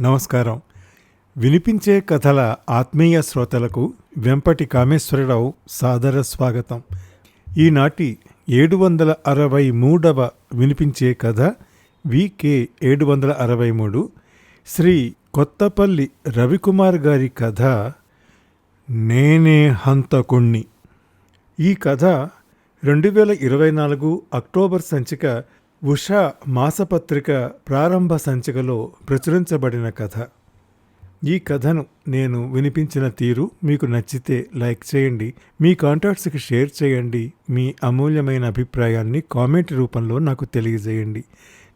నమస్కారం. వినిపించే కథల ఆత్మీయ శ్రోతలకు వెంపటి కామేశ్వరరావు సాదర స్వాగతం. ఈనాటి ఏడు వందల అరవై మూడవ వినిపించే కథ వికే ఏడు వందల అరవై మూడు శ్రీ కొత్తపల్లి రవికుమార్ గారి కథ నేనే హంతకుణ్ణి. ఈ కథ రెండు వేల ఇరవై నాలుగు అక్టోబర్ సంచిక ఉషా మాసపత్రిక ప్రారంభ సంచికలో ప్రచురించబడిన కథ. ఈ కథను నేను వినిపించిన తీరు మీకు నచ్చితే లైక్ చేయండి మీ కాంటాక్ట్స్కి షేర్ చేయండి మీ అమూల్యమైన అభిప్రాయాన్ని కామెంట్ రూపంలో నాకు తెలియజేయండి.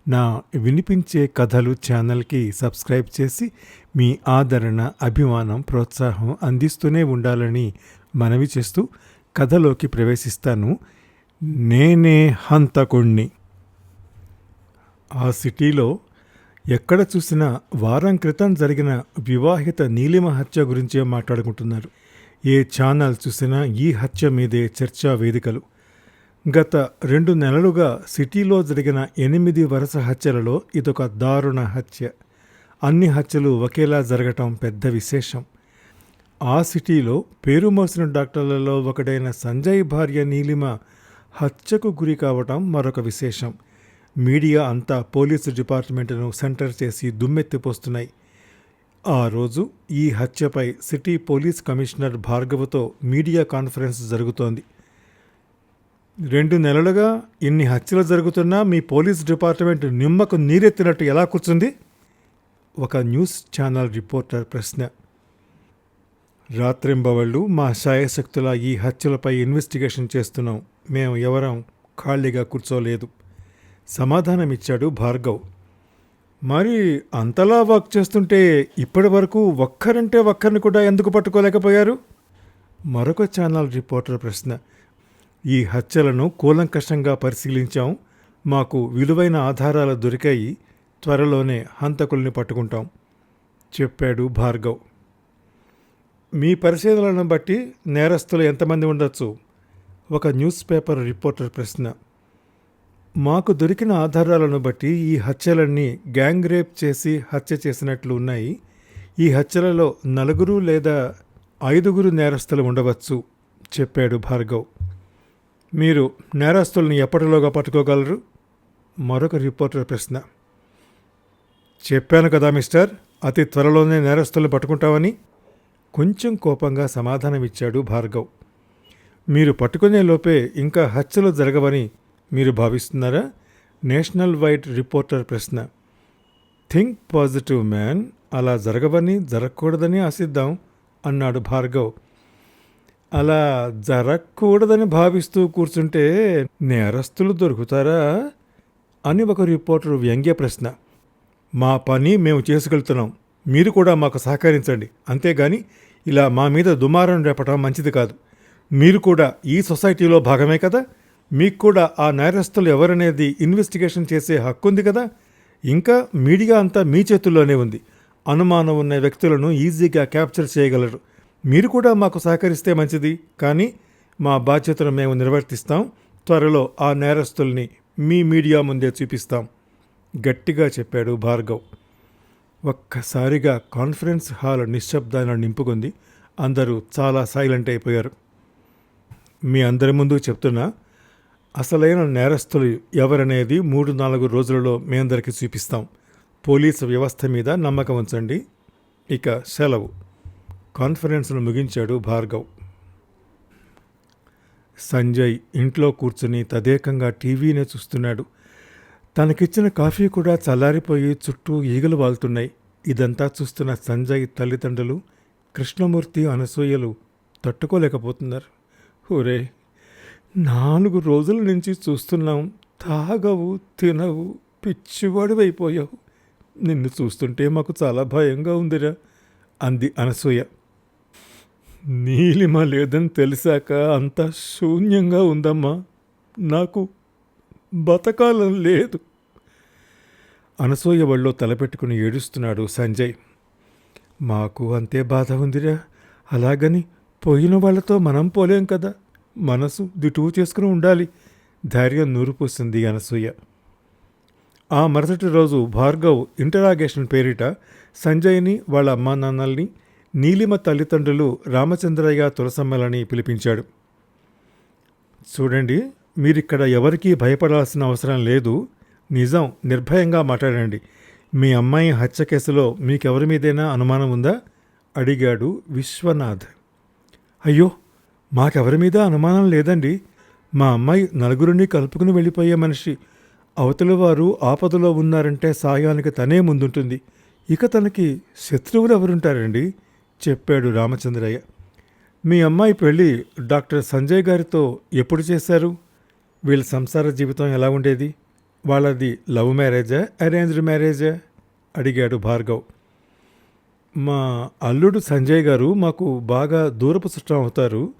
నా వినిపించే కథలు ఛానల్కి సబ్స్క్రైబ్ చేసి మీ ఆదరణ అభిమానం ప్రోత్సాహం అందిస్తూనే ఉండాలని మనవి చేస్తూ కథలోకి ప్రవేశిస్తాను. నేనే హంతకుణ్ణి. ఆ సిటీలో ఎక్కడ చూసినా వారం క్రితం జరిగిన వివాహిత నీలిమ హత్య గురించే మాట్లాడుకుంటున్నారు. ఏ ఛానల్ చూసినా ఈ హత్య మీదే చర్చా వేదికలు. గత రెండు నెలలుగా సిటీలో జరిగిన ఎనిమిది వరుస హత్యలలో ఇదొక దారుణ హత్య. అన్ని హత్యలు ఒకేలా జరగటం పెద్ద విశేషం. ఆ సిటీలో పేరు మోసిన డాక్టర్లలో ఒకడైన సంజయ్ భార్య నీలిమ హత్యకు గురి కావటం మరొక విశేషం. మీడియా అంతా పోలీసు డిపార్ట్మెంట్ను సెంటర్ చేసి దుమ్మెత్తిపోస్తున్నాయి. ఆ రోజు ఈ హత్యపై సిటీ పోలీస్ కమిషనర్ భార్గవతో మీడియా కాన్ఫరెన్స్ జరుగుతోంది. రెండు నెలలుగా ఇన్ని హత్యలు జరుగుతున్నా మీ పోలీస్ డిపార్ట్మెంట్ నిమ్మకు నీరెత్తినట్టు ఎలా కూర్చుంది? ఒక న్యూస్ ఛానల్ రిపోర్టర్ ప్రశ్న. రాత్రింబవళ్ళు మా శాయశక్తుల ఈ హత్యలపై ఇన్వెస్టిగేషన్ చేస్తున్నాం. మేము ఎవరం ఖాళీగా కూర్చోలేదు. సమాధానమిచ్చాడు భార్గవ్. మరి అంతలా వర్క్ చేస్తుంటే ఇప్పటి వరకు ఒక్కరంటే ఒక్కరిని కూడా ఎందుకు పట్టుకోలేకపోయారు? మరొక ఛానల్ రిపోర్టర్ ప్రశ్న. ఈ హత్యలను కూలంకషంగా పరిశీలించాం. మాకు విలువైన ఆధారాలు దొరికాయి. త్వరలోనే హంతకుల్ని పట్టుకుంటాం చెప్పాడు భార్గవ్. మీ పరిశీలనను బట్టి నేరస్తులు ఎంతమంది ఉండొచ్చు? ఒక న్యూస్ పేపర్ రిపోర్టర్ ప్రశ్న. మాకు దొరికిన ఆధారాలను బట్టి ఈ హత్యలన్నీ గ్యాంగ్ రేప్ చేసి హత్య చేసినట్లు ఉన్నాయి. ఈ హత్యలలో నలుగురు లేదా ఐదుగురు నేరస్తులు ఉండవచ్చు చెప్పాడు భార్గవ్. మీరు నేరస్తుల్ని ఎప్పటిలోగా పట్టుకోగలరు? మరొక రిపోర్టర్ ప్రశ్న. చెప్పాను కదా మిస్టర్ అతి త్వరలోనే నేరస్తుల్ని పట్టుకుంటామని? కొంచెం కోపంగా సమాధానమిచ్చాడు భార్గవ్. మీరు పట్టుకునే లోపే ఇంకా హత్యలు జరగవని మీరు భావిస్తున్నారా? నేషనల్ వైడ్ రిపోర్టర్ ప్రశ్న. థింక్ పాజిటివ్ మ్యాన్ అలా జరగవని జరగకూడదని ఆశిద్దాం అన్నాడు భార్గవ్. అలా జరగకూడదని భావిస్తూ కూర్చుంటే నేరస్తులు దొరుకుతారా? అని ఒక రిపోర్టర్ వ్యంగ్య ప్రశ్న. మా పని మేము చేసుకెళ్తున్నాం. మీరు కూడా మాకు సహకరించండి. అంతేగాని ఇలా మా మీద దుమారం రేపటం మంచిది కాదు. మీరు కూడా ఈ సొసైటీలో భాగమే కదా? మీకు కూడా ఆ నేరస్తులు ఎవరనేది ఇన్వెస్టిగేషన్ చేసే హక్కు ఉంది కదా? ఇంకా మీడియా అంతా మీ చేతుల్లోనే ఉంది. అనుమానం ఉన్న వ్యక్తులను ఈజీగా క్యాప్చర్ చేయగలరు. మీరు కూడా మాకు సహకరిస్తే మంచిది. కానీ మా బాధ్యతను మేము నిర్వర్తిస్తాం. త్వరలో ఆ నేరస్తుల్ని మీ మీడియా ముందే చూపిస్తాం. గట్టిగా చెప్పాడు భార్గవ్. ఒక్కసారిగా కాన్ఫరెన్స్ హాల్ నిశ్శబ్దాన్ని నింపుకుంది. అందరూ చాలా సైలెంట్ అయిపోయారు. మీ అందరి ముందు చెప్తున్నా అసలైన నేరస్తులు ఎవరనేది మూడు నాలుగు రోజులలో మీ అందరికీ చూపిస్తాం. పోలీసు వ్యవస్థ మీద నమ్మకం ఉంచండి. ఇక సెలవు. కాన్ఫరెన్స్ను ముగించాడు భార్గవ్. సంజయ్ ఇంట్లో కూర్చుని తదేకంగా టీవీనే చూస్తున్నాడు. తనకిచ్చిన కాఫీ కూడా చల్లారిపోయి చుట్టూ ఈగలు వాలుతున్నాయి ఇదంతా చూస్తున్న సంజయ్ తల్లిదండ్రులు కృష్ణమూర్తి అనసూయలు తట్టుకోలేకపోతున్నారు. ఒరే నాలుగు రోజుల నుంచి చూస్తున్నాం. తాగవు తినవు పిచ్చివాడివైపోయావు నిన్ను చూస్తుంటే మాకు చాలా భయంగా ఉందిరా అంది అనసూయ. నీలిమ లేదని తెలిసాక అంతా శూన్యంగా ఉందమ్మా. నాకు బతకాలం లేదు. అనసూయ వాళ్ళు తలపెట్టుకుని ఏడుస్తున్నాడు సంజయ్. మాకు అంతే బాధ ఉందిరా. అలాగని పోయిన వాళ్ళతో మనం పోలేం కదా. మనసు దిటువు చేసుకుని ఉండాలి. ధైర్యం నూరుపోసింది అనసూయ. ఆ మరుసటి రోజు భార్గవ్ ఇంటరాగేషన్ పేరిట సంజయ్ని వాళ్ళ అమ్మా నాన్నల్ని నీలిమ తల్లిదండ్రులు రామచంద్రయ్య తులసమ్మలని పిలిపించాడు. చూడండి మీరిక్కడ ఎవరికీ భయపడాల్సిన అవసరం లేదు. నిజం నిర్భయంగా మాట్లాడండి. మీ అమ్మాయి హత్య కేసులో మీకెవరి మీదైనా అనుమానం ఉందా? అడిగాడు విశ్వనాథ్. అయ్యో మాకెవరి మీద అనుమానం లేదండి. మా అమ్మాయి నలుగురిని కలుపుకుని వెళ్ళిపోయే మనిషి. అవతల వారు ఆపదలో ఉన్నారంటే సాయానికి తనే ముందుంటుంది. ఇక తనకి శత్రువులు ఎవరుంటారండి? చెప్పాడు రామచంద్రయ్య. మీ అమ్మాయి పెళ్ళి డాక్టర్ సంజయ్ గారితో ఎప్పుడు చేశారు? వీళ్ళ సంసార జీవితం ఎలా ఉండేది? వాళ్ళది లవ్ మ్యారేజా అరేంజ్డ్ మ్యారేజా? అడిగాడు భార్గవ్. మా అల్లుడు సంజయ్ గారు మాకు బాగా దూరపు చుట్టం అవుతారు.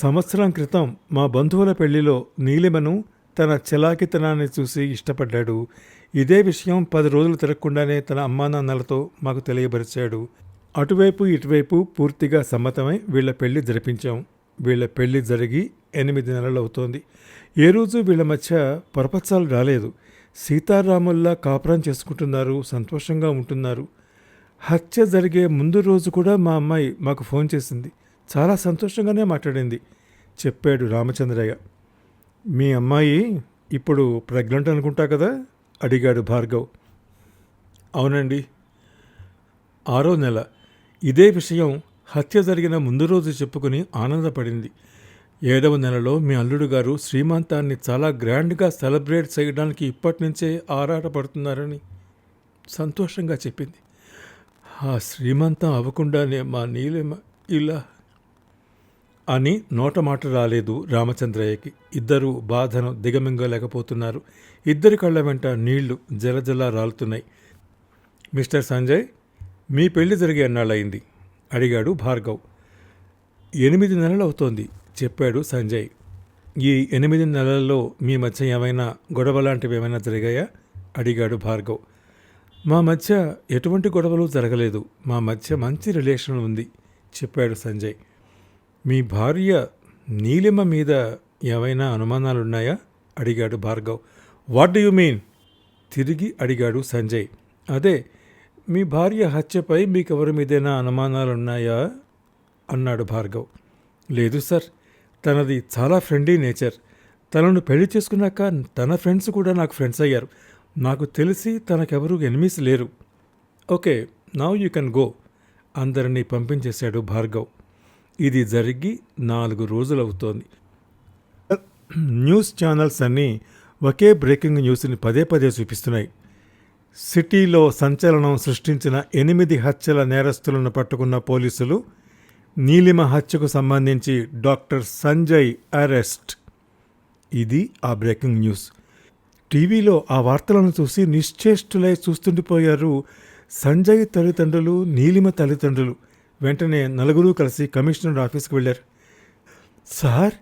సంవత్సరం క్రితం మా బంధువుల పెళ్ళిలో నీలిమను తన చలాకితనాన్ని చూసి ఇష్టపడ్డాడు. ఇదే విషయం పది రోజులు తిరగకుండానే తన అమ్మానాన్నలతో మాకు తెలియపరిచాడు. అటువైపు ఇటువైపు పూర్తిగా సమ్మతమై వీళ్ళ పెళ్ళి జరిపించాం. వీళ్ళ పెళ్ళి జరిగి ఎనిమిది నెలలు అవుతోంది ఏ రోజు వీళ్ళ మధ్య పొరపచ్చాలు రాలేదు. సీతారాముల్లా కాపురం చేసుకుంటున్నారు సంతోషంగా ఉంటున్నారు. హత్య జరిగే ముందు రోజు కూడా మా అమ్మాయి మాకు ఫోన్ చేసింది. చాలా సంతోషంగానే మాట్లాడింది. చెప్పాడు రామచంద్రయ్య. మీ అమ్మాయి ఇప్పుడు ప్రెగ్నెంట్ అనుకుంటా కదా? అడిగాడు భార్గవ్. అవునండి. ఆరో నెల. ఇదే విషయం హత్య జరిగిన ముందు రోజు చెప్పుకుని ఆనందపడింది. ఏడవ నెలలో మీ అల్లుడు గారు శ్రీమంతాన్ని చాలా గ్రాండ్గా సెలబ్రేట్ చేయడానికి ఇప్పటి నుంచే ఆరాటపడుతున్నారని సంతోషంగా చెప్పింది. ఆ శ్రీమంతం అవ్వకుండానే మా నీలేమ ఇలా అని నోట మాట రాలేదు రామచంద్రయ్యకి. ఇద్దరూ బాధను దిగమింగలేకపోతున్నారు. ఇద్దరి కళ్ళ వెంట నీళ్ళు జలజల రాలుతున్నాయి. మిస్టర్ సంజయ్ మీ పెళ్ళి జరిగే అన్నాళ్ళయింది అడిగాడు భార్గవ్. ఎనిమిది నెలలు అవుతోంది చెప్పాడు సంజయ్. ఈ ఎనిమిది నెలల్లో మీ మధ్య ఏమైనా గొడవ లాంటివి ఏమైనా జరిగాయా? అడిగాడు భార్గవ్. మా మధ్య ఎటువంటి గొడవలు జరగలేదు. మా మధ్య మంచి రిలేషన్ ఉంది చెప్పాడు సంజయ్. మీ భార్య నీలిమ మీద ఏవైనా అనుమానాలున్నాయా? అడిగాడు Bhargav. What do you mean తిరిగి అడిగాడు సంజయ్. అదే మీ భార్య హత్యపై మీకెవరి మీదైనా అనుమానాలున్నాయా? అన్నాడు భార్గవ్. లేదు సార్ తనది చాలా ఫ్రెండ్లీ నేచర్. తనను పెళ్ళి చేసుకున్నాక తన ఫ్రెండ్స్ కూడా నాకు ఫ్రెండ్స్ అయ్యారు. నాకు తెలిసి తనకెవరూ ఎనిమిస్ లేరు. Okay now you can go అందరినీ పంపించేశాడు భార్గవ్. ఇది జరిగి నాలుగు రోజులవుతోంది. న్యూస్ ఛానల్స్ అన్నీ ఒకే బ్రేకింగ్ న్యూస్ని పదే పదే చూపిస్తున్నాయి. సిటీలో సంచలనం సృష్టించిన ఎనిమిది హత్యల నేరస్తులను పట్టుకున్న పోలీసులు నీలిమ హత్యకు సంబంధించి డాక్టర్ సంజయ్ అరెస్ట్. ఇది ఆ బ్రేకింగ్ న్యూస్. టీవీలో ఆ వార్తలను చూసి నిశ్చేష్టులై చూస్తుండిపోయారు సంజయ్ తల్లిదండ్రులు నీలిమ తల్లిదండ్రులు. వెంటనే నలుగురు కలిసి కమిషనర్ ఆఫీస్కి వెళ్ళారు. సార్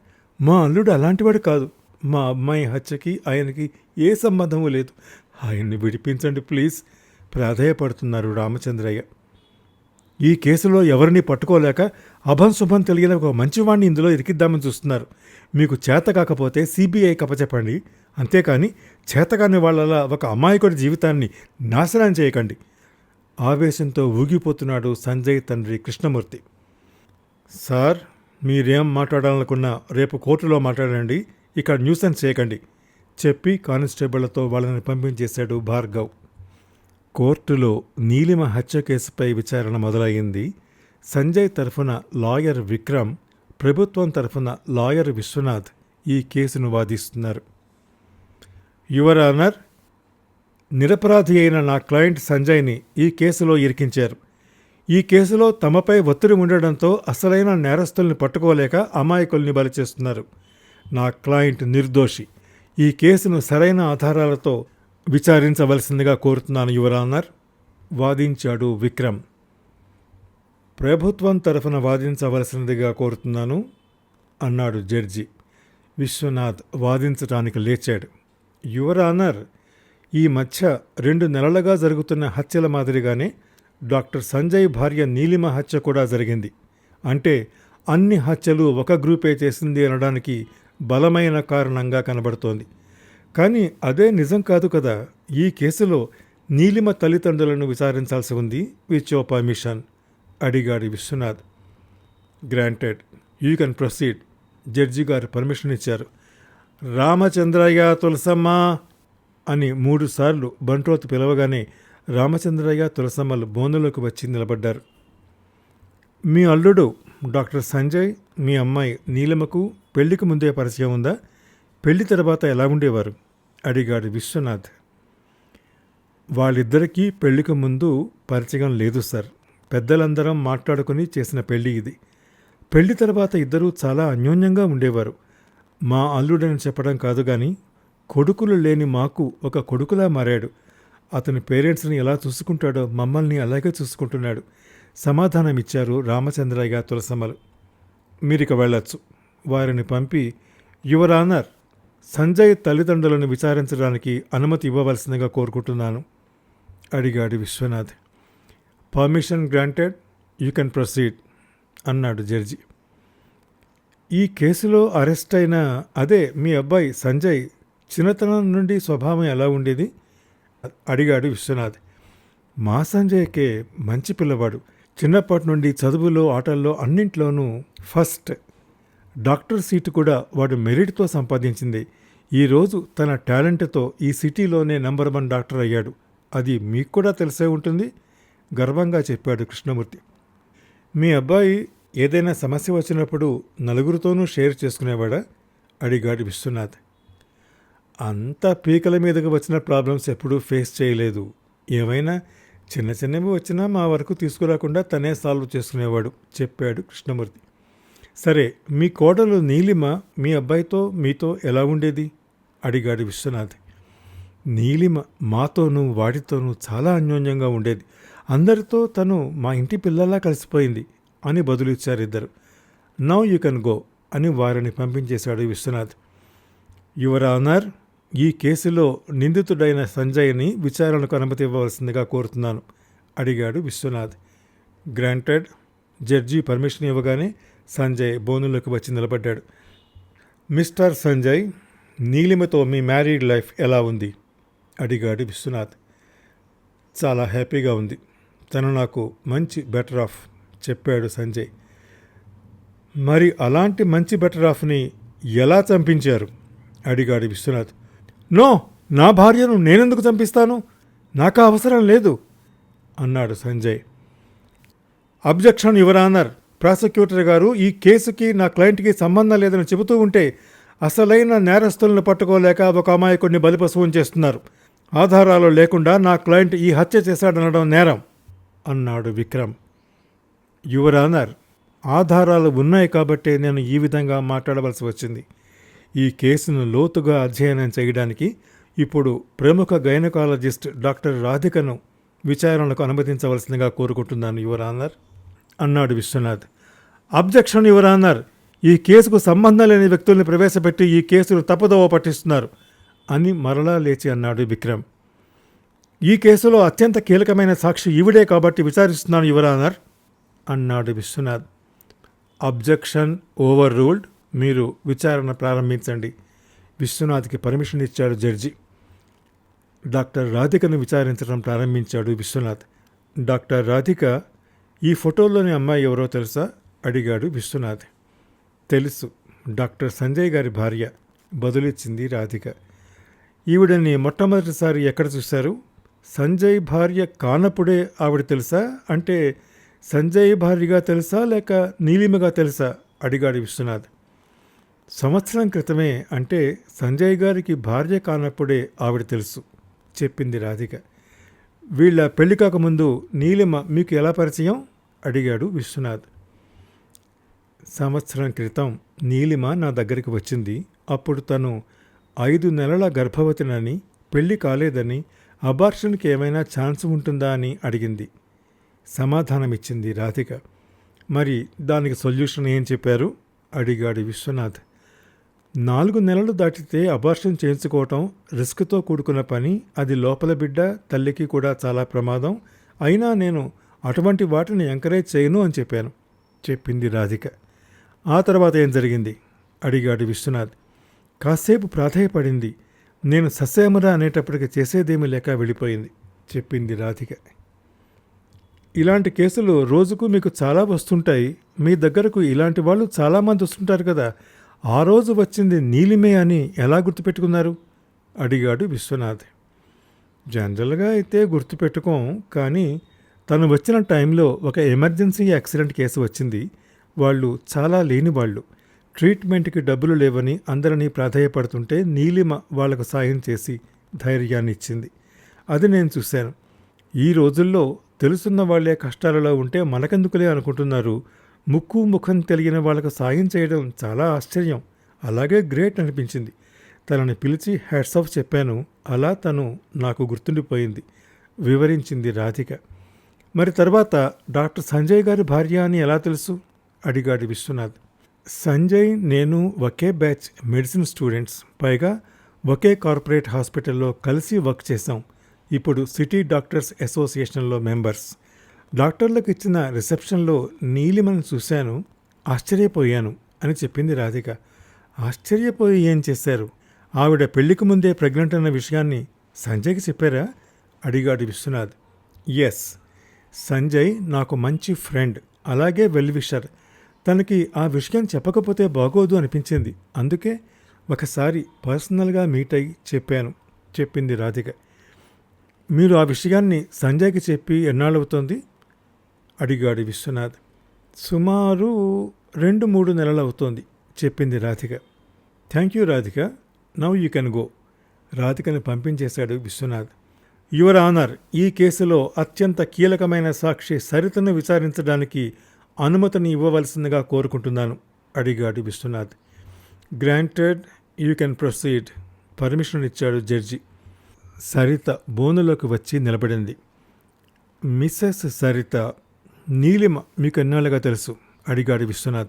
మా అల్లుడు అలాంటివాడు కాదు. మా అమ్మాయి హత్యకి ఆయనకి ఏ సంబంధము లేదు. ఆయన్ని విడిపించండి ప్లీజ్. ప్రాధేయపడుతున్నారు రామచంద్రయ్య. ఈ కేసులో ఎవరిని పట్టుకోలేక అభం శుభం తెలియని ఒక మంచివాణ్ణి ఇందులో ఇరికిద్దామని చూస్తున్నారు. మీకు చేత కాకపోతే సిబిఐ కప్పచెప్పండి. అంతేకాని చేతకాని వాళ్ళలా ఒక అమాయకుడి జీవితాన్ని నాశనం చేయకండి. ఆవేశంతో ఊగిపోతున్నాడు సంజయ్ తండ్రి కృష్ణమూర్తి. సార్ మీరేం మాట్లాడాలనుకున్నా రేపు కోర్టులో మాట్లాడండి ఇక్కడ న్యూసెన్స్ చేయకండి చెప్పి కానిస్టేబుళ్ళతో వాళ్ళని పంపించేశాడు భార్గవ్. కోర్టులో నీలిమ హత్య కేసుపై విచారణ మొదలయ్యింది. సంజయ్ తరఫున లాయర్ విక్రమ్ ప్రభుత్వం తరఫున లాయర్ విశ్వనాథ్ ఈ కేసును వాదిస్తున్నారు. యువర్ ఆనర్ నిరపరాధి అయిన నా క్లయింట్ సంజయ్ని ఈ కేసులో ఇరికించారు. ఈ కేసులో తమపై ఒత్తిడి ఉండడంతో అసలైన నేరస్తుల్ని పట్టుకోలేక అమాయకుల్ని బలి చేస్తున్నారు నా క్లయింట్ నిర్దోషి. ఈ కేసును సరైన ఆధారాలతో విచారించవలసిందిగా కోరుతున్నాను యువరానర్ వాదించాడు విక్రమ్. ప్రభుత్వం తరఫున వాదించవలసినదిగా కోరుతున్నాను అన్నాడు జడ్జి. విశ్వనాథ్ వాదించటానికి లేచాడు. యువరానర్ ఈ మధ్య రెండు నెలలుగా జరుగుతున్న హత్యల మాదిరిగానే డాక్టర్ సంజయ్ భార్య నీలిమ హత్య కూడా జరిగింది. అంటే అన్ని హత్యలు ఒక గ్రూపే చేసింది అనడానికి బలమైన కారణంగా కనబడుతోంది. కానీ అదే నిజం కాదు కదా ఈ కేసులో నీలిమ తల్లిదండ్రులను విచారించాల్సి ఉంది విచోపా మిషన్. పర్మిషన్ అడిగాడు Vishwanath. Granted. You can proceed. Judge గారు పర్మిషన్ ఇచ్చారు. రామచంద్రయ్య తులసమ్మ అని మూడుసార్లు బంట్రోతు పిలవగానే రామచంద్రయ్య తులసమ్మలు బోనులోకి వచ్చి నిలబడ్డారు. మీ అల్లుడు డాక్టర్ సంజయ్ మీ అమ్మాయి నీలమకు పెళ్ళికి ముందే పరిచయం ఉందా? పెళ్ళి తర్వాత ఎలా ఉండేవారు? అడిగాడు విశ్వనాథ్. వాళ్ళిద్దరికీ పెళ్ళికి ముందు పరిచయం లేదు సార్. పెద్దలందరం మాట్లాడుకుని చేసిన పెళ్ళి ఇది. పెళ్ళి తర్వాత ఇద్దరూ చాలా అన్యోన్యంగా ఉండేవారు. మా అల్లుడని చెప్పడం కాదు కానీ కొడుకులు లేని మాకు ఒక కొడుకులా మారాడు. అతని పేరెంట్స్ని ఎలా చూసుకుంటాడో మమ్మల్ని అలాగే చూసుకుంటున్నాడు. సమాధానం ఇచ్చారు రామచంద్రయ్య తులసమ్మలు. మీరిక వెళ్ళొచ్చు. వారిని పంపి యువర్ ఆనర్ సంజయ్ తల్లిదండ్రులను విచారించడానికి అనుమతి ఇవ్వవలసిందిగా కోరుకుంటున్నాను అడిగాడు Vishwanath. Permission granted you can proceed అన్నాడు జడ్జి. ఈ కేసులో అరెస్ట్ అయిన అదే మీ అబ్బాయి సంజయ్ చిన్నతనం నుండి స్వభావం ఎలా ఉండేది? అడిగాడు విశ్వనాథ్. మా సంజయ్కే మంచి పిల్లవాడు. చిన్నప్పటి నుండి చదువులో ఆటల్లో అన్నింట్లోనూ ఫస్ట్. డాక్టర్ సీటు కూడా వాడు మెరిట్తో సంపాదించింది. ఈరోజు తన టాలెంట్తో ఈ సిటీలోనే నంబర్ వన్ డాక్టర్ అయ్యాడు. అది మీకు కూడా తెలిసే ఉంటుంది గర్వంగా చెప్పాడు కృష్ణమూర్తి. మీ అబ్బాయి ఏదైనా సమస్య వచ్చినప్పుడు నలుగురితోనూ షేర్ చేసుకునేవాడా? అడిగాడు విశ్వనాథ్. అంత పీకల మీదకు వచ్చిన ప్రాబ్లమ్స్ ఎప్పుడూ ఫేస్ చేయలేదు. ఏమైనా చిన్న చిన్నవి వచ్చినా మా వరకు తీసుకురాకుండా తనే సాల్వ్ చేసుకునేవాడు చెప్పాడు కృష్ణమూర్తి. సరే మీ కోడలు నీలిమ మీ అబ్బాయితో మీతో ఎలా ఉండేది? అడిగాడు విశ్వనాథ్. నీలిమ మాతోనూ వాడితోనూ చాలా అన్యోన్యంగా ఉండేది. అందరితో తను మా ఇంటి పిల్లలా కలిసిపోయింది అని బదులిచ్చారు ఇద్దరు. నౌ యూ కెన్ గో అని వారిని పంపించేశాడు విశ్వనాథ్. యువర్ ఆనర్ ఈ కేసులో నిందితుడైన సంజయ్ని విచారణకు అనుమతి ఇవ్వవలసిందిగా కోరుతున్నాను అడిగాడు విశ్వనాథ్. గ్రాంటెడ్ జడ్జి పర్మిషన్ ఇవ్వగానే సంజయ్ బోనులోకి వచ్చి నిలబడ్డాడు. మిస్టర్ సంజయ్ నీలిమతో మీ మ్యారీడ్ లైఫ్ ఎలా ఉంది? అడిగాడు విశ్వనాథ్. చాలా హ్యాపీగా ఉంది. తను నాకు మంచి బెటర్ ఆఫ్ చెప్పాడు సంజయ్. మరి అలాంటి మంచి బెటర్ ఆఫ్ని ఎలా చంపించారు? అడిగాడు విశ్వనాథ్. నో నా భార్యను నేనెందుకు చంపిస్తాను? నాకు అవసరం లేదు అన్నాడు Sanjay. Objection your honour prosecutor గారు ఈ కేసుకి నా క్లయింట్కి సంబంధం లేదని చెబుతూ ఉంటే అసలైన నేరస్తులను పట్టుకోలేక ఒక అమాయకుడిని బలిపశువం చేస్తున్నారు. ఆధారాలు లేకుండా నా క్లయింట్ ఈ హత్య చేశాడనడం నేరం అన్నాడు విక్రమ్. యువర్ ఆనర్ ఆధారాలు ఉన్నాయి కాబట్టే నేను ఈ విధంగా మాట్లాడవలసి వచ్చింది. ఈ కేసును లోతుగా అధ్యయనం చేయడానికి ఇప్పుడు ప్రముఖ గైనకాలజిస్ట్ డాక్టర్ రాధికను విచారణకు అనుమతించవలసిందిగా కోరుకుంటున్నాను యువర్ ఆనర్. అన్నాడు విశ్వనాథ్. Objection your honour. ఈ కేసుకు సంబంధం లేని వ్యక్తుల్ని ప్రవేశపెట్టి ఈ కేసును తప్పుదోవ పట్టిస్తున్నారు అని మరలా లేచి అన్నాడు విక్రమ్. ఈ కేసులో అత్యంత కీలకమైన సాక్షి ఈవిడే కాబట్టి విచారిస్తున్నాను యువర్ ఆనర్ అన్నాడు విశ్వనాథ్. అబ్జెక్షన్ ఓవర్ రూల్డ్ మీరు విచారణ ప్రారంభించండి. విశ్వనాథ్కి పర్మిషన్ ఇచ్చాడు జడ్జి. డాక్టర్ రాధికను విచారించడం ప్రారంభించాడు విశ్వనాథ్. డాక్టర్ రాధిక ఈ ఫోటోలోని అమ్మాయి ఎవరో తెలుసా? అడిగాడు విశ్వనాథ్. తెలుసు. డాక్టర్ సంజయ్ గారి భార్య. బదులిచ్చింది రాధిక. ఈవిడని మొట్టమొదటిసారి ఎక్కడ చూశారు? సంజయ్ భార్య కానప్పుడే ఆవిడ తెలుసా? అంటే సంజయ్ భార్యగా తెలుసా లేక నీలిమగా తెలుసా? అడిగాడు విశ్వనాథ్. సంవత్సరం క్రితమే అంటే సంజయ్ గారికి భార్య కానప్పుడే ఆవిడ తెలుసు చెప్పింది రాధిక. వీళ్ళ పెళ్ళి కాకముందు నీలిమ మీకు ఎలా పరిచయం? అడిగాడు విశ్వనాథ్. సంవత్సరం క్రితం నీలిమ నా దగ్గరికి వచ్చింది. అప్పుడు తను ఐదు నెలల గర్భవతినని పెళ్ళి కాలేదని అబార్షన్కి ఏమైనా ఛాన్స్ ఉంటుందా అని అడిగింది. సమాధానమిచ్చింది రాధిక. మరి దానికి సొల్యూషన్ ఏం చెప్పారు? అడిగాడు విశ్వనాథ్. నాలుగు నెలలు దాటితే అబార్షన్ చేయించుకోవటం రిస్క్తో కూడుకున్న పని. అది లోపల బిడ్డ తల్లికి కూడా చాలా ప్రమాదం. అయినా నేను అటువంటి వాటిని ఎంకరేజ్ చేయను అని చెప్పాను చెప్పింది రాధిక. ఆ తర్వాత ఏం జరిగింది? అడిగాడు విశ్వనాథ్. కాసేపు ప్రాధేయపడింది. నేను సస్యామురా అనేటప్పటికి చేసేదేమీ లేక వెళ్ళిపోయింది చెప్పింది రాధిక. ఇలాంటి కేసులు రోజుకు మీకు చాలా వస్తుంటాయి. మీ దగ్గరకు ఇలాంటి వాళ్ళు చాలామంది వస్తుంటారు కదా. ఆ రోజు వచ్చింది నీలిమే అని ఎలా గుర్తుపెట్టుకున్నారు? అడిగాడు విశ్వనాథ్. జనరల్గా అయితే గుర్తుపెట్టుకోం కానీ తను వచ్చిన టైంలో ఒక ఎమర్జెన్సీ యాక్సిడెంట్ కేసు వచ్చింది. వాళ్ళు చాలా లేని వాళ్ళు. ట్రీట్మెంట్కి డబ్బులు లేవని అందరినీ ప్రాధాయపడుతుంటే నీలిమ వాళ్ళకు సాయం చేసి ధైర్యాన్ని ఇచ్చింది. అది నేను చూశాను. ఈ రోజుల్లో తెలుసున్న వాళ్ళే కష్టాలలో ఉంటే మనకెందుకులే అనుకుంటున్నారు? ముక్కు ముఖం తెలియని వాళ్ళకు సాయం చేయడం చాలా ఆశ్చర్యం. అలాగే గ్రేట్ అనిపించింది. తనని పిలిచి హ్యాట్స్ ఆఫ్ చెప్పాను. అలా తను నాకు గుర్తుండిపోయింది. వివరించింది రాధిక. మరి తర్వాత డాక్టర్ సంజయ్ గారి భార్య అని ఎలా తెలుసు? అడిగాడు విశ్వనాథ్. సంజయ్ నేను ఒకే బ్యాచ్ మెడిసిన్ స్టూడెంట్స్. పైగా ఒకే కార్పొరేట్ హాస్పిటల్లో కలిసి వర్క్ చేశాం. ఇప్పుడు సిటీ డాక్టర్స్ అసోసియేషన్లో మెంబర్స్. డాక్టర్లకు ఇచ్చిన రిసెప్షన్లో నీలిమను చూశాను ఆశ్చర్యపోయాను అని చెప్పింది రాధిక. ఆశ్చర్యపోయి ఏం చేశారు? ఆవిడ పెళ్ళికి ముందే ప్రెగ్నెంట్ అన్న విషయాన్ని సంజయ్కి చెప్పారా? అడిగాడు విశ్వనాథ్. ఎస్. సంజయ్ నాకు మంచి ఫ్రెండ్ అలాగే వెల్ విషర్. తనకి ఆ విషయం చెప్పకపోతే బాగోదు అనిపించింది. అందుకే ఒకసారి పర్సనల్గా మీట్ అయి చెప్పాను చెప్పింది రాధిక. మీరు ఆ విషయాన్ని సంజయ్కి చెప్పి ఎన్నాళ్ళవుతోంది? అడిగాడు విశ్వనాథ్. సుమారు రెండు మూడు నెలలు అవుతోంది చెప్పింది Radhika. Thank you Radhika. Now you can go. రాధికను పంపించేశాడు విశ్వనాథ్. యువర్ ఆనర్ ఈ కేసులో అత్యంత కీలకమైన సాక్షి సరితను విచారించడానికి అనుమతిని ఇవ్వవలసిందిగా కోరుకుంటున్నాను అడిగాడు Vishwanath. Granted you can proceed. Permission ఇచ్చాడు జడ్జి. సరిత బోనులోకి వచ్చి నిలబడింది. మిస్సెస్ సరిత నీలిమ మీకు ఎన్నాళ్ళుగా తెలుసు? అడిగాడు విశ్వనాథ్.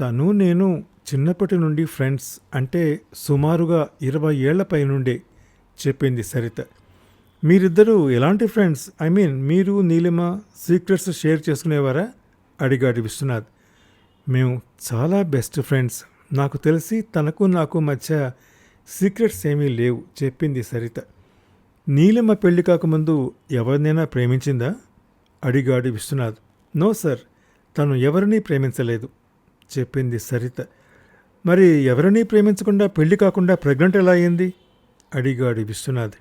తను నేను చిన్నప్పటి నుండి ఫ్రెండ్స్ అంటే సుమారుగా ఇరవై ఏళ్ళపై నుండే చెప్పింది సరిత. మీరిద్దరూ ఎలాంటి ఫ్రెండ్స్? ఐ మీన్ మీరు నీలిమ సీక్రెట్స్ షేర్ చేసుకునేవారా? అడిగాడు విశ్వనాథ్. మేము చాలా బెస్ట్ ఫ్రెండ్స్. నాకు తెలిసి తనకు నాకు మధ్య సీక్రెట్స్ ఏమీ లేవు చెప్పింది సరిత. నీలిమ పెళ్ళి కాకముందు ఎవరినైనా ప్రేమించిందా? అడిగాడు విశ్వనాథ్. నో సార్ తను ఎవరినీ ప్రేమించలేదు చెప్పింది సరిత. మరి ఎవరినీ ప్రేమించకుండా పెళ్ళి కాకుండా ప్రెగ్నెంట్ ఎలా అయింది? అడిగాడు విశ్వనాథ్.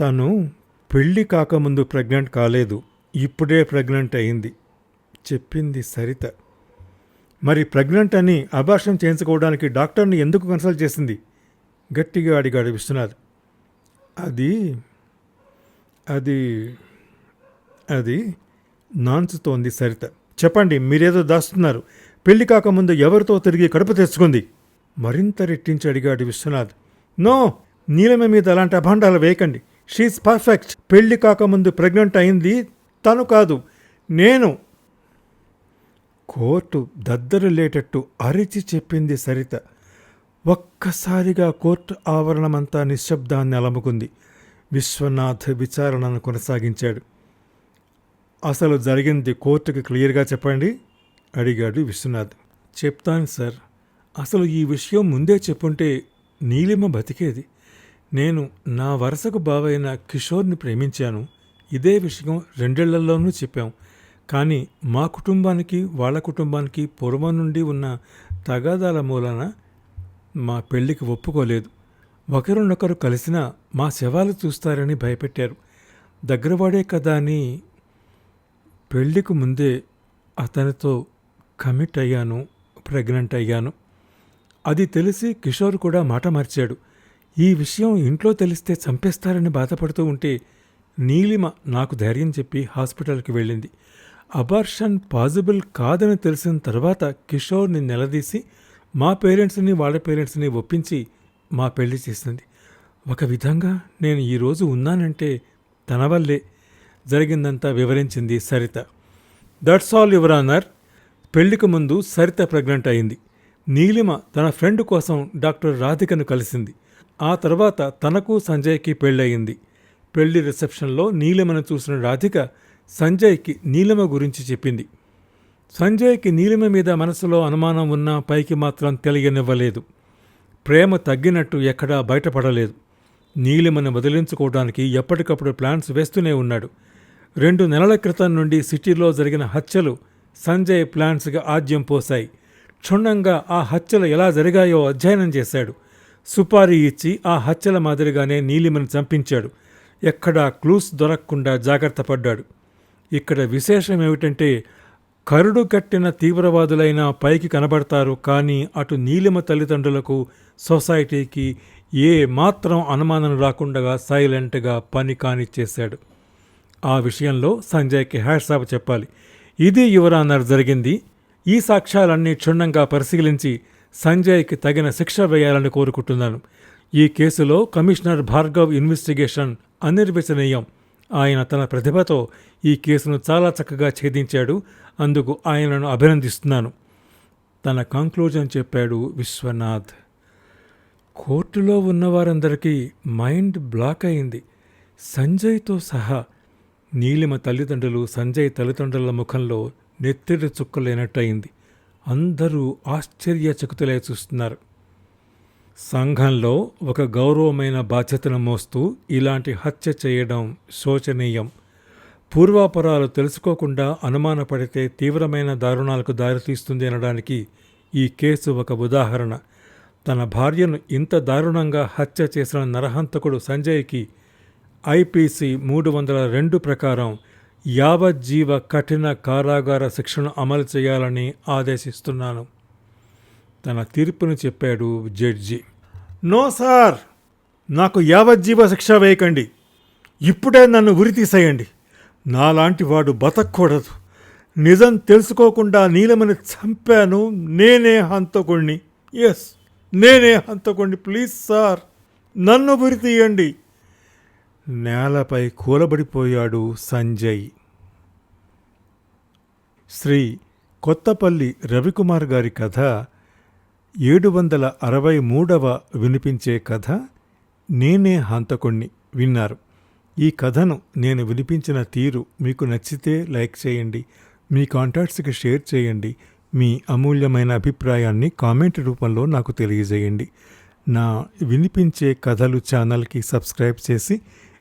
తను పెళ్ళి కాకముందు ప్రెగ్నెంట్ కాలేదు ఇప్పుడే ప్రెగ్నెంట్ అయింది చెప్పింది సరిత. మరి ప్రెగ్నెంట్ అని అభాషం చేయించుకోవడానికి డాక్టర్ని ఎందుకు కన్సల్ట్ చేసింది? గట్టిగా అడిగాడు విశ్వనాథ్. అది అది అది నాన్చుతోంది సరిత. చెప్పండి మీరేదో దాస్తున్నారు. పెళ్ళి కాకముందు ఎవరితో తిరిగి కడుపు తెచ్చుకుంది? మరింత రెట్టించి అడిగాడు విశ్వనాథ్. నో నీలమ మీద అలాంటి అభాండాలు వేయకండి. షీఈ్ పర్ఫెక్ట్ పెళ్ళి కాకముందు ప్రెగ్నెంట్ అయింది తను కాదు నేను. కోర్టు దద్దరిల్లేటట్టు అరిచి చెప్పింది సరిత. ఒక్కసారిగా కోర్టు ఆవరణమంతా నిశ్శబ్దాన్ని అలముకుంది. విశ్వనాథ్ విచారణను కొనసాగించాడు. అసలు జరిగింది కోర్టుకి క్లియర్గా చెప్పండి? అడిగాడు విశ్వనాథ్. చెప్తాను సార్. అసలు ఈ విషయం ముందే చెప్పుంటే నీలిమ బతికేది. నేను నా వరుసకు బావైన కిషోర్ని ప్రేమించాను. ఇదే విషయం రెండేళ్ళలోనూ చెప్పాం. కానీ మా కుటుంబానికి వాళ్ళ కుటుంబానికి పూర్వం నుండి ఉన్న తగాదాల మూలన మా పెళ్ళికి ఒప్పుకోలేదు. ఒకరినొకరు కలిసినా మా శవాలు చూస్తారని భయపెట్టారు. దగ్గరవాడే కదా అని పెళ్ళికి ముందే అతనితో కమిట్ అయ్యాను ప్రెగ్నెంట్ అయ్యాను. అది తెలిసి కిషోర్ కూడా మాట మార్చాడు. ఈ విషయం ఇంట్లో తెలిస్తే చంపేస్తారని బాధపడుతూ ఉంటే నీలిమ నాకు ధైర్యం చెప్పి హాస్పిటల్కి వెళ్ళింది. అబార్షన్ పాజిబుల్ కాదని తెలిసిన తర్వాత కిషోర్ని నిలదీసి మా పేరెంట్స్ని వాళ్ళ పేరెంట్స్ని ఒప్పించి మా పెళ్ళి చేసింది. ఒక విధంగా నేను ఈరోజు ఉన్నానంటే తన వల్లే జరిగిందంతా వివరించింది Saritha. That's all your honour పెళ్ళికి ముందు సరిత ప్రెగ్నెంట్ అయింది. నీలిమ తన ఫ్రెండ్ కోసం డాక్టర్ రాధికను కలిసింది. ఆ తర్వాత తనకు సంజయ్కి పెళ్ళయింది. పెళ్ళి రిసెప్షన్లో నీలిమను చూసిన రాధిక సంజయ్కి నీలిమ గురించి చెప్పింది. సంజయ్కి నీలిమ మీద మనసులో అనుమానం ఉన్నా పైకి మాత్రం తెలియనివ్వలేదు. ప్రేమ తగ్గినట్టు ఎక్కడా బయటపడలేదు. నీలిమను వదిలించుకోవడానికి ఎప్పటికప్పుడు ప్లాన్స్ వేస్తూనే ఉన్నాడు. రెండు నెలల క్రితం నుండి సిటీలో జరిగిన హత్యలు సంజయ్ ప్లాన్స్గా ఆద్యం పోశాయి. క్షుణ్ణంగా ఆ హత్యలు ఎలా జరిగాయో అధ్యయనం చేశాడు. సుపారీ ఇచ్చి ఆ హత్యల మాదిరిగానే నీలిమని చంపించాడు. ఎక్కడా క్లూస్ దొరకకుండా జాగ్రత్త పడ్డాడు. ఇక్కడ విశేషం ఏమిటంటే కరుడు కట్టిన తీవ్రవాదులైన పైకి కనబడతారు కానీ అటు నీలిమ తల్లిదండ్రులకు సొసైటీకి ఏ మాత్రం అనుమానం రాకుండా సైలెంట్గా పని కానిచ్చేశాడు. ఆ విషయంలో సంజయ్కి హ్యాట్సాప్ చెప్పాలి. ఇది యువరానర్ జరిగింది. ఈ సాక్ష్యాలన్నీ క్షుణ్ణంగా పరిశీలించి సంజయ్కి తగిన శిక్ష వేయాలని కోరుకుంటున్నాను. ఈ కేసులో కమిషనర్ భార్గవ్ ఇన్వెస్టిగేషన్ అనిర్వచనీయం. ఆయన తన ప్రతిభతో ఈ కేసును చాలా చక్కగా ఛేదించాడు. అందుకు ఆయనను అభినందిస్తున్నాను. తన కంక్లూజన్ చెప్పాడు విశ్వనాథ్. కోర్టులో ఉన్నవారందరికీ మైండ్ బ్లాక్ అయింది. సంజయ్తో సహా నీలిమ తల్లిదండ్రులు సంజయ్ తల్లిదండ్రుల ముఖంలో నెత్తిరి చుక్కలేనట్టయింది. అందరూ ఆశ్చర్యచకుతులే చూస్తున్నారు. సంఘంలో ఒక గౌరవమైన బాధ్యతను మోస్తూ ఇలాంటి హత్య చేయడం శోచనీయం. పూర్వాపరాలు తెలుసుకోకుండా అనుమానపడితే తీవ్రమైన దారుణాలకు దారితీస్తుంది అనడానికి ఈ కేసు ఒక ఉదాహరణ. తన భార్యను ఇంత దారుణంగా హత్య చేసిన నరహంతకుడు సంజయ్కి ఐపీసీ మూడు వందల రెండు ప్రకారం యావజ్జీవ కఠిన కారాగార శిక్షను అమలు చేయాలని ఆదేశిస్తున్నాను. తన తీర్పును చెప్పాడు జడ్జి. నో సార్ నాకు యావజ్జీవ శిక్ష వేయకండి. ఇప్పుడే నన్ను ఉరి తీసేయండి నాలాంటి వాడు బతకూడదు. నిజం తెలుసుకోకుండా నీలమని చంపాను. నేనే హంతకుణ్ణి. ఎస్ నేనే హంతకుణ్ణి. ప్లీజ్ సార్ నన్ను ఉరి తీయండి నేలపై కూలబడిపోయాడు సంజయ్. శ్రీ కొత్తపల్లి రవికుమార్ గారి కథ ఏడు వందల అరవై మూడవ వినిపించే కథ నేనే హంతకుణ్ణి విన్నారు. ఈ కథను నేను వినిపించిన తీరు మీకు నచ్చితే లైక్ చేయండి మీ కాంటాక్ట్స్కి షేర్ చేయండి మీ అమూల్యమైన అభిప్రాయాన్ని కామెంట్ రూపంలో నాకు తెలియజేయండి. నా వినిపించే కథలు ఛానల్కి సబ్స్క్రైబ్ చేసి